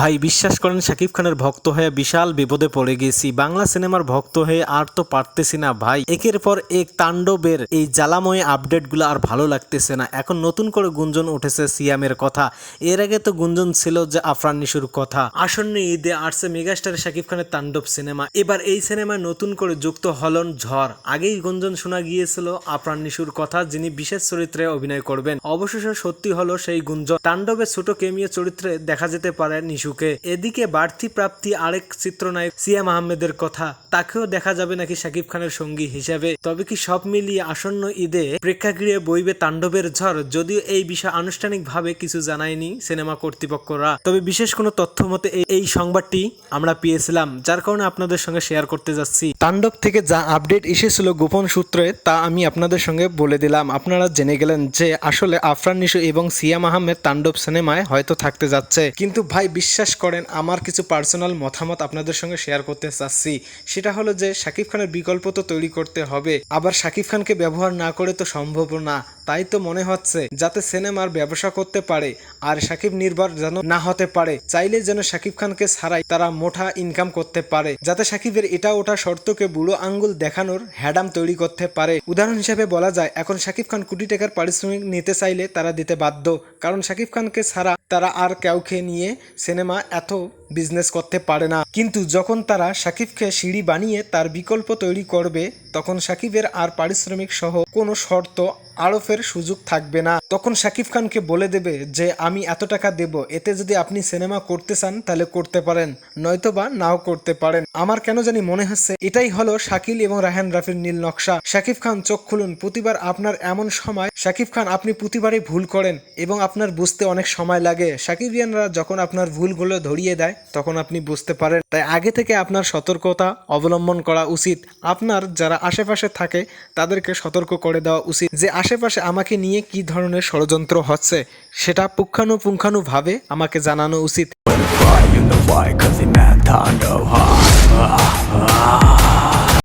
ভাই, বিশ্বাস করেন, শাকিব খানের ভক্ত হয়ে বিশাল বিপদে পড়ে গেছি। বাংলা সিনেমার ভক্ত হয়ে আর তো পারতেছি না ভাই। একের পর এক তাণ্ডবের এই জ্বালাময় আপডেটগুলো আর ভালো লাগতেছে না। এখন নতুন করে গুঞ্জন উঠেছে সিয়ামের কথা। এর আগে তো গুঞ্জন ছিল যে আফরান নিশুর কথা। আসন্ন ঈদে আসছে মেগাস্টার শাকিব খানের তাণ্ডব সিনেমা। এবার এই সিনেমায় নতুন করে যুক্ত হলন ঝড়। আগেই গুঞ্জন শোনা গিয়েছিল আফরান নিশুর কথা, যিনি বিশেষ চরিত্রে অভিনয় করবেন। অবশেষে সত্যি হলো সেই গুঞ্জন। তাণ্ডবের ছোট কেমিও চরিত্রে দেখা যেতে পারে নিশুকে এদিকে বাড়তি প্রাপ্তি আরেক চিত্রনায়ক সিয়াম আহমেদের কথা। তাকেও দেখা যাবে নাকি শাকিব খানের সঙ্গী হিসেবে। তবে কি সব মিলিয়ে আসন্ন ঈদে প্রেক্ষাগৃহে বইবে তাণ্ডবের ঝড়? যদিও এই বিষয়ে আনুষ্ঠানিকভাবে কিছু জানায়নি সিনেমা কর্তৃপক্ষরা। তবে বিশেষ কোনো তথ্য মতে এই- সংবাদটি আমরা পেয়েছিলাম, যার কারণে আপনাদের সঙ্গে শেয়ার করতে যাচ্ছি। তাণ্ডব থেকে যা আপডেট এসেছিল গোপন সূত্রে, তা আমি আপনাদের সঙ্গে বলে দিলাম। আপনারা জেনে গেলেন যে আসলে আফরান নিশু এবং সিয়াম আহমেদ তাণ্ডব সিনেমায় হয়তো থাকতে যাচ্ছে। কিন্তু ভাই বিশ্বাস করেন, আমার কিছু পার্সোনাল মতামত আপনাদের সঙ্গে শেয়ার করতে চাচ্ছি। সেটা হলো যে, শাকিব খানের বিকল্প তো তৈরি করতে হবে, আবার শাকিব খানকে ব্যবহার না করে তো সম্ভব না। তাই তো মনে হচ্ছে যাতে সিনেমার ব্যবসা করতে পারে আর সাকিব নির্ভর যেন না হতে পারে। চাইলে যেন শাকিব খানকে ছাড়াই তারা মোটা ইনকাম করতে পারে, যাতে শাকিবের এটা ওটা শর্তকে বুড়ো আঙ্গুল দেখানোর হ্যাডাম তৈরি করতে পারে। উদাহরণ হিসেবে বলা যায়, এখন শাকিব খান কোটি টাকার পারিশ্রমিক নিতে চাইলে তারা দিতে বাধ্য, কারণ শাকিব খানকে ছাড়া তারা আর কাউকে নিয়ে সিনেমা এত বিজনেস করতে পারে না। কিন্তু যখন তারা শাকিবকে সিঁড়ি বানিয়ে তার বিকল্প তৈরি করবে, তখন শাকিবের আর পারিশ্রমিক সহ কোনো শর্ত আরোপের সুযোগ থাকবে না। তখন শাকিব খানকে বলে দেবে যে, আমি এত টাকা দেব, এতে যদি আপনি সিনেমা করতে চান, তাহলে করতে পারেন। নয়তো বা নাও করতে পারেন। আমার কেন জানি মনে হচ্ছে, এটাই হলো শাকিল এবং রাহান রাফির নীল নকশা। শাকিব খান চোখ খুলুন, প্রতিবার আপনার এমন সময় শাকিব খান, আপনি প্রতিবারই ভুল করেন এবং আপনার বুঝতে অনেক সময় লাগে। সাকিবিয়ানরা যখন আপনার ভুলগুলো ধরিয়ে দেয় তখন আপনি বুঝতে পারেন। তাই আগে থেকে আপনার সতর্কতা অবলম্বন করা উচিত। আপনার যারা আশেপাশে থাকে, তাদেরকে সতর্ক করে দেওয়া উচিত যে আশেপাশে আমাকে নিয়ে কি ধরনের ষড়যন্ত্র হচ্ছে, সেটা পুঙ্খানুপুঙ্খানুভাবে আমাকে জানানো উচিত।